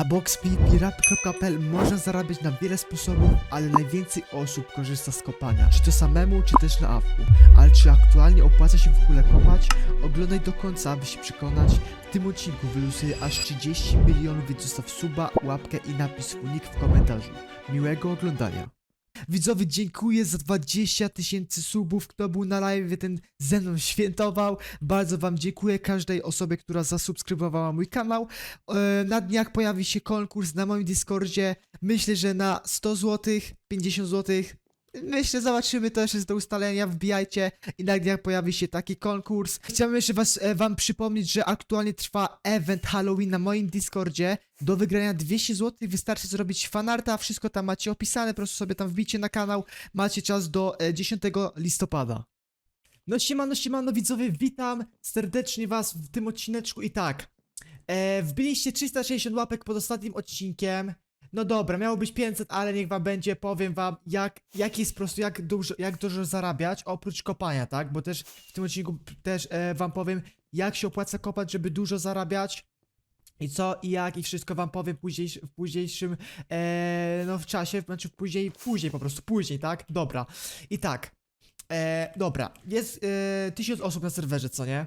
Na boxpirap.pl można zarabiać na wiele sposobów, ale najwięcej osób korzysta z kopania. Czy to samemu, czy też na awku. Ale czy aktualnie opłaca się w ogóle kopać? Oglądaj do końca, aby się przekonać. W tym odcinku wylusuję aż 30 milionów, więc zostaw suba, łapkę i napis nick w komentarzu. Miłego oglądania. Widzowie, dziękuję za 20 tysięcy subów, kto był na live, ten ze mną świętował. Bardzo wam dziękuję każdej osobie, która zasubskrybowała mój kanał. E, Na dniach pojawi się konkurs na moim Discordzie. Myślę, że na 100 zł, 50 zł. Myślę, zobaczymy, to jeszcze do ustalenia, wbijajcie i na dniach pojawi się taki konkurs. Chciałbym jeszcze was, e, wam przypomnieć, że aktualnie trwa event Halloween na moim Discordzie. Do wygrania 200 zł wystarczy zrobić fanarta, wszystko tam macie opisane, po prostu sobie tam wbijcie na kanał. Macie czas do e, 10 listopada. No siemano, siemano widzowie, witam serdecznie was w tym odcineczku i tak. E, wbiliście 360 łapek pod ostatnim odcinkiem. No dobra, miało być 500, ale niech wam będzie, powiem wam, jak, jak jest po prostu, jak dużo, jak dużo zarabiać, oprócz kopania, tak? Bo też w tym odcinku też e, wam powiem, jak się opłaca kopać, żeby dużo zarabiać. I co, i jak, i wszystko wam powiem później, w późniejszym, e, no w czasie, znaczy później, później po prostu, później, tak? Dobra. I tak, e, dobra, jest e, tysiąc osób na serwerze, co nie?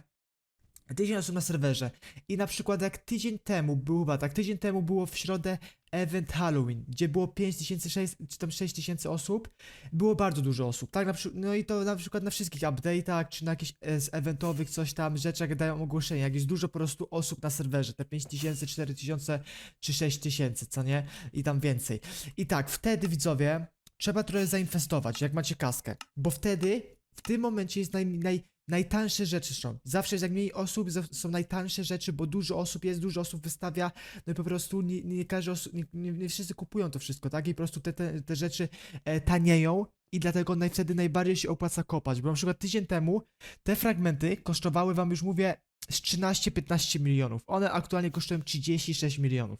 Tydzień osób na serwerze. I na przykład jak tydzień temu było, chyba tak, tydzień temu było w środę event Halloween, gdzie było 5600 czy tam 6000 osób, było bardzo dużo osób, tak? Na, no i to na przykład na wszystkich update'ach, czy na jakichś e, z eventowych coś tam, rzeczach dają ogłoszenia, jak jest dużo po prostu osób na serwerze, te 5000, 4000 czy 6000, co nie? I tam więcej. I tak, wtedy widzowie, trzeba trochę zainwestować, jak macie kaskę, bo wtedy, w tym momencie jest naj, naj, najtańsze rzeczy są. Zawsze jest jak mniej osób, są najtańsze rzeczy, bo dużo osób jest, dużo osób wystawia, no i po prostu nie, nie osób, nie, nie wszyscy kupują to wszystko, tak? I po prostu te, te, te rzeczy e, tanieją i dlatego naj, wtedy najbardziej się opłaca kopać, bo na przykład tydzień temu te fragmenty kosztowały wam już mówię z 13-15 milionów. One aktualnie kosztują 36 milionów.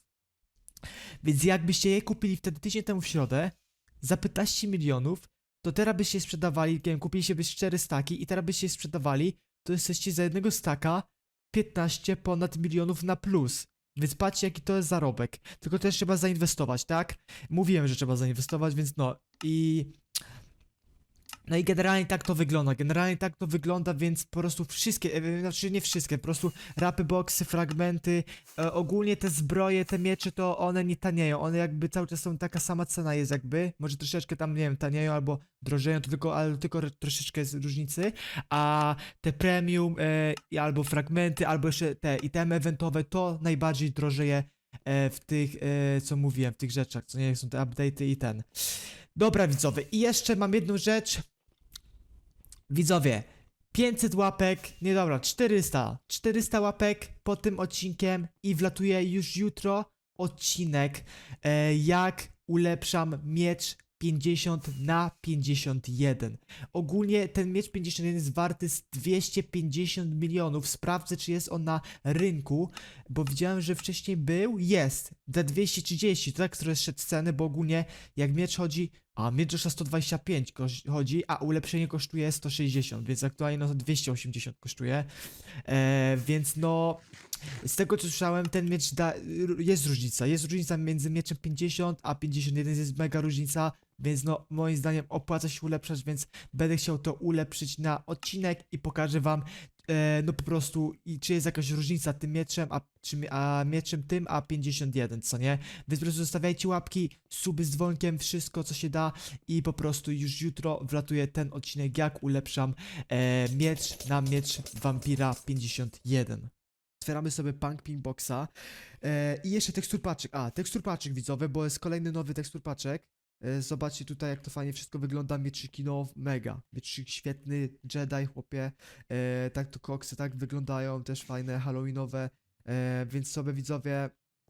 Więc jakbyście je kupili wtedy tydzień temu w środę za 15 milionów, to teraz byście sprzedawali, nie wiem, kupiliście byś 4 staki i teraz byście sprzedawali, to jesteście za jednego staka 15 ponad milionów na plus. Więc patrzcie jaki to jest zarobek. Tylko też trzeba zainwestować, tak? Mówiłem, że trzeba zainwestować, więc no i... No i generalnie tak to wygląda, generalnie tak to wygląda, więc po prostu wszystkie, e, znaczy nie wszystkie, po prostu rapy, boxy, fragmenty, e, ogólnie te zbroje, te miecze, to one nie tanieją, one jakby cały czas są taka sama cena jest jakby, może troszeczkę tam, nie wiem, tanieją albo drożeją, to tylko, ale tylko troszeczkę jest różnicy, a te premium e, albo fragmenty, albo jeszcze te itemy eventowe, to najbardziej drożeje e, w tych, e, co mówiłem, w tych rzeczach, co nie są te update'y i ten. Dobra widzowie, i jeszcze mam jedną rzecz. Widzowie, 500 łapek, nie dobra, 400. 400 łapek pod tym odcinkiem i wlatuje już jutro odcinek, e, jak ulepszam miecz 50 na 51. Ogólnie ten miecz 51 jest warty z 250 milionów. Sprawdzę, czy jest on na rynku, bo widziałem, że wcześniej był. Jest. Za 230, to tak, które szedł ceny, bo ogólnie jak miecz chodzi, a koszta 125 kosz- chodzi, a ulepszenie kosztuje 160, więc aktualnie no to 280 kosztuje. E, więc no, z tego co słyszałem, ten miecz da, jest różnica. Jest różnica między mieczem 50 a 51, jest mega różnica, więc no, moim zdaniem opłaca się ulepszać, więc będę chciał to ulepszyć na odcinek i pokażę wam, no po prostu, i czy jest jakaś różnica tym mieczem, a, czy, a mieczem tym, a 51, co nie? Więc po prostu zostawiajcie łapki, suby z dzwonkiem, wszystko co się da i po prostu już jutro wlatuje ten odcinek, jak ulepszam e, miecz na miecz Vampira 51. Otwieramy sobie Punk Pinkboxa e, i jeszcze teksturpaczek. A, teksturpaczek widzowy, bo jest kolejny nowy teksturpaczek. E, zobaczcie tutaj jak to fajnie wszystko wygląda, mieczyki no mega. Mieczyk świetny, Jedi chłopie, e, tak to koksy tak wyglądają, też fajne, halloweenowe, e, więc sobie widzowie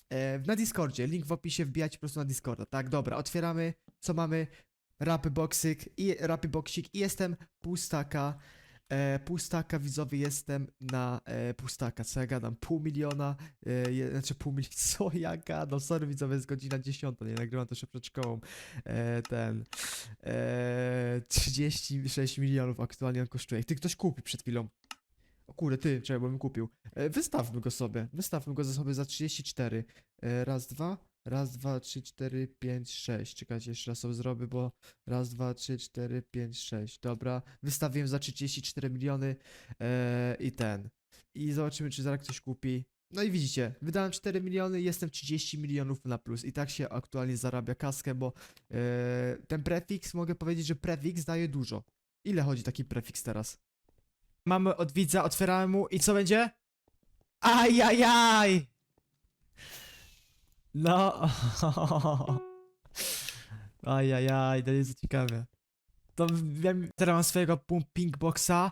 e, na Discordzie, link w opisie, wbijajcie po prostu na Discorda, tak, dobra, otwieramy, co mamy, rapy boxyk i i jestem pustaka, e, pustaka widzowie jestem na e, pustaka, co ja gadam, pół miliona, e, je, znaczy pół miliona, co ja gadam, sorry widzowie, jest godzina 10, nie nagrywam to jeszcze przed szkołą, e, ten, e, 36 milionów aktualnie on kosztuje, ty ktoś kupi przed chwilą, O kurde, ty, czekaj, bo bym kupił. E, wystawmy go sobie. Wystawmy go ze sobie za 34. E, raz, dwa. Raz, dwa, trzy, cztery, pięć, sześć. Czekajcie, jeszcze raz sobie zrobię, bo raz, dwa, trzy, cztery, pięć, sześć. Dobra, wystawiłem za 34 miliony e, i ten. I zobaczymy, czy zaraz ktoś kupi. No i widzicie, wydałem 4 miliony, jestem 30 milionów na plus. I tak się aktualnie zarabia kaskę, bo e, ten prefiks, mogę powiedzieć, że prefiks daje dużo. Ile chodzi taki prefiks teraz? Mamy od widza, otwieramy mu i co będzie? Ajajaj! No. Ajajaj, to jest ciekawe. To wiem, teraz mam swojego pumping boxa.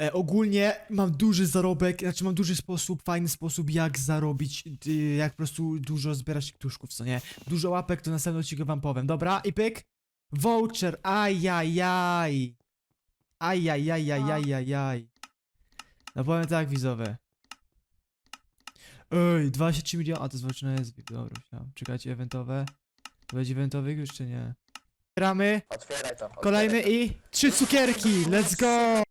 E, ogólnie mam duży zarobek, znaczy mam duży sposób, fajny sposób jak zarobić, y, jak po prostu dużo zbierać ktuszków, co nie? Dużo łapek, to następny odcinek wam powiem. Dobra, i pyk. Voucher, ajajaj. Ajajajajajajaj. No powiem tak, widzowie. Ej, 23 miliony, a to jest jest, dobra, myślałem. Czekajcie, eventowe. To będzie eventowy już czy nie? Gramy, Otwieraj to. kolejny otwieraj i trzy cukierki, let's go!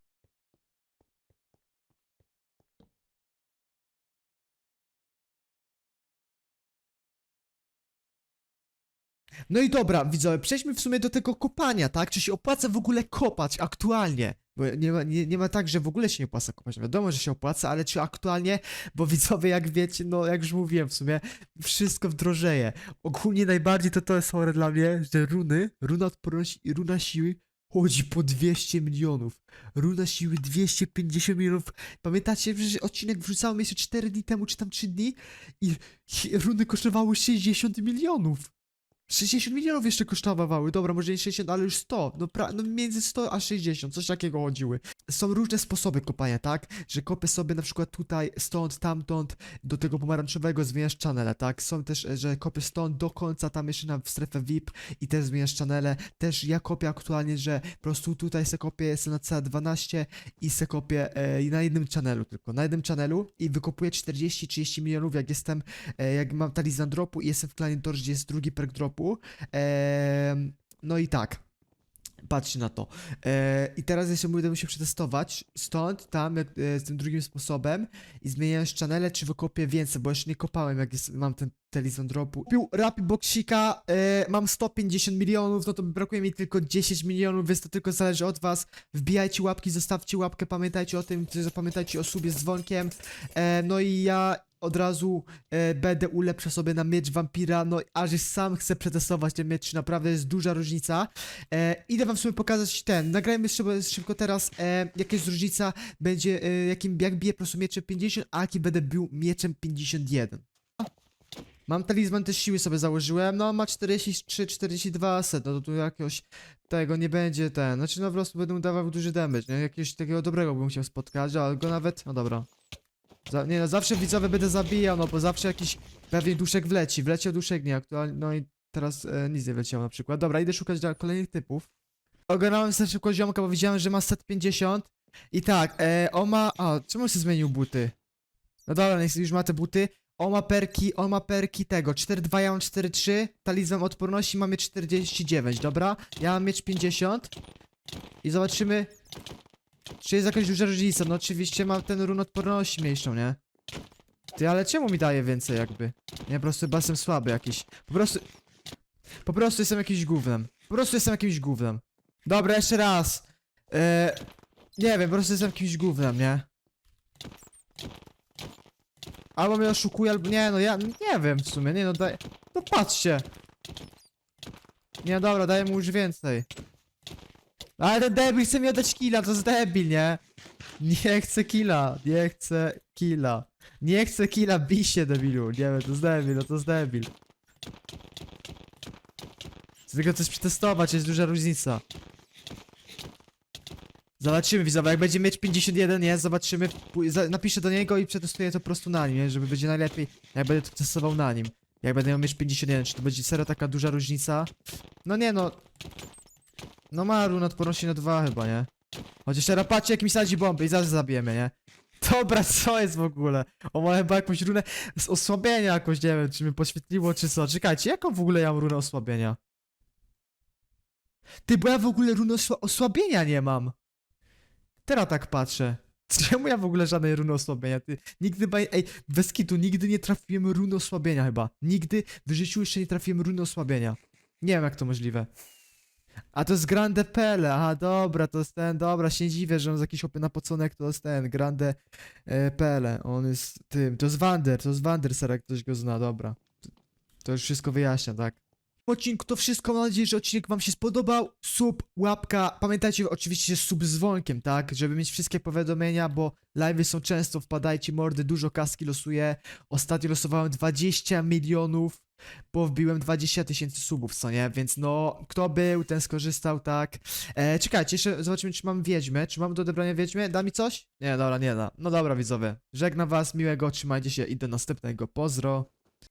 No i dobra, widzowie, przejdźmy w sumie do tego kopania, tak? Czy się opłaca w ogóle kopać aktualnie? Bo nie ma, nie, nie ma tak, że w ogóle się nie opłaca kopać. Wiadomo, że się opłaca, ale czy aktualnie? Bo widzowie, jak wiecie, no jak już mówiłem w sumie, wszystko wdrożeje. Ogólnie najbardziej to to jest chore dla mnie, że runy, runa odporności i runa siły chodzi po 200 milionów. Runa siły 250 milionów. Pamiętacie, że odcinek wrzucałem jeszcze 4 dni temu, czy tam 3 dni i runy kosztowały 60 milionów. 60 milionów jeszcze kosztowały, dobra, może nie 60, ale już 100, no, pra- no między 100 a 60, coś takiego chodziły. Są różne sposoby kopania, tak? Że kopię sobie na przykład tutaj, stąd, tamtąd, do tego pomarańczowego zmieniasz channele, tak? Są też, e, że kopię stąd do końca, tam jeszcze na w strefę VIP i też zmieniasz channele. Też ja kopię aktualnie, że po prostu tutaj se kopię, jestem na C12 i se kopię e, na jednym channelu tylko, na jednym channelu i wykopuję 40-30 milionów, jak jestem, e, jak mam talizman dropu i jestem w klanie Torch, gdzie jest drugi perk dropu. No i tak. Patrzcie na to. E, I teraz jeszcze będę musiał przetestować stąd, tam, jak, e, z tym drugim sposobem i zmieniając channele, czy wykopię więcej, bo jeszcze nie kopałem, jak jest, mam ten talizman dropu. Kupił rapid boxika, e, mam 150 milionów, no to brakuje mi tylko 10 milionów, więc to tylko zależy od was. Wbijajcie łapki, zostawcie łapkę, pamiętajcie o tym, zapamiętajcie o subie z dzwonkiem. E, no i ja od razu e, będę ulepszał sobie na miecz wampira, no aż sam chcę przetestować ten miecz, naprawdę jest duża różnica. E, idę wam sobie pokazać ten, nagrajmy szybko, szybko teraz, e, jaka jest różnica, będzie, e, jakim, jak biję po prostu mieczem 50, a jaki będę bił mieczem 51. Mam talizman też siły sobie założyłem, no ma 43, 42 set, no to tu jakiegoś tego nie będzie ten, znaczy no po prostu będę dawał duży damage, nie? Jakiegoś takiego dobrego bym chciał spotkać, ale go nawet, no dobra. Za, nie no, zawsze widzowie będę zabijał, no bo zawsze jakiś pewnie duszek wleci, wleciał duszek nie aktualnie, no i teraz e, nic nie wleciało na przykład. Dobra, idę szukać dla kolejnych typów. Ogarnąłem sobie szybko ziomka, bo widziałem, że ma set 50 i tak, e, on ma, a, czemu się zmienił buty? No dobra, już ma te buty. On ma perki, on ma perki tego, 4-2, ja mam 4-3, talizman odporności mamy 49, dobra? Ja mam mieć 50 i zobaczymy, czy jest jakaś duża różnica? No oczywiście mam ten run odporności mniejszą, nie? Ty, ale czemu mi daje więcej jakby? Nie, po prostu jestem słaby jakiś. Po prostu... Po prostu jestem jakimś gównem. Po prostu jestem jakimś gównem. Dobra, jeszcze raz. Eee, nie wiem, po prostu jestem jakimś gównem, nie? Albo mnie oszukuje, albo... Nie, no ja nie wiem w sumie, nie no daj... No patrzcie! Nie, dobra, daję mu już więcej. Ale ten debil chce mi oddać killa, to jest debil, nie? Nie chcę killa, nie chcę killa. Nie chcę killa, bij się debilu. Nie wiem, to jest debil, no to jest debil. Tylko coś przetestować, jest duża różnica. Zobaczymy widzowie, jak będzie mieć 51, nie? Zobaczymy, napiszę do niego i przetestuję to po prostu na nim, nie? Żeby będzie najlepiej, jak będę to testował na nim. Jak będę miał mieć 51, czy to będzie serio taka duża różnica? No nie no, no ma odporności na dwa chyba, nie? Chociaż teraz patrzcie jak mi sadzi bomby i zaraz zabijemy, nie? Dobra, co jest w ogóle? O, ma chyba jakąś runę z osłabienia jakoś, nie wiem, czy mi poświetliło, czy co. Czekajcie, jaką w ogóle ja mam runę osłabienia? Ty, bo ja w ogóle runę osła osłabienia nie mam. Teraz tak patrzę. Czemu ja w ogóle żadnej runy osłabienia? Ty, nigdy, ej, bez kitu, nigdy nie trafiłem runy osłabienia chyba. Nigdy w życiu jeszcze nie trafiłem runy osłabienia. Nie wiem jak to możliwe. A to jest Grande Pele, aha, dobra, to jest ten, dobra, się nie dziwię, że on jest jakiś opynapoconek, to jest ten, Grande e, Pele, on jest tym, to jest Wander, to jest Wander, ser, jak ktoś go zna, dobra. To już wszystko wyjaśnia, tak? W odcinku to wszystko, mam nadzieję, że odcinek wam się spodobał, sub, łapka, pamiętajcie oczywiście sub z dzwonkiem, tak, żeby mieć wszystkie powiadomienia, bo live'y są często, wpadajcie mordy, dużo kaski losuję, ostatnio losowałem 20 milionów, bo wbiłem 20 tysięcy subów, co nie? Więc no, kto był, ten skorzystał, tak. E, czekajcie, jeszcze zobaczymy, czy mam wiedźmę. Czy mam do odebrania wiedźmę? Da mi coś? Nie, dobra, nie da. No dobra, widzowie. Żegnam was, miłego, trzymajcie się i do następnego. Pozdro.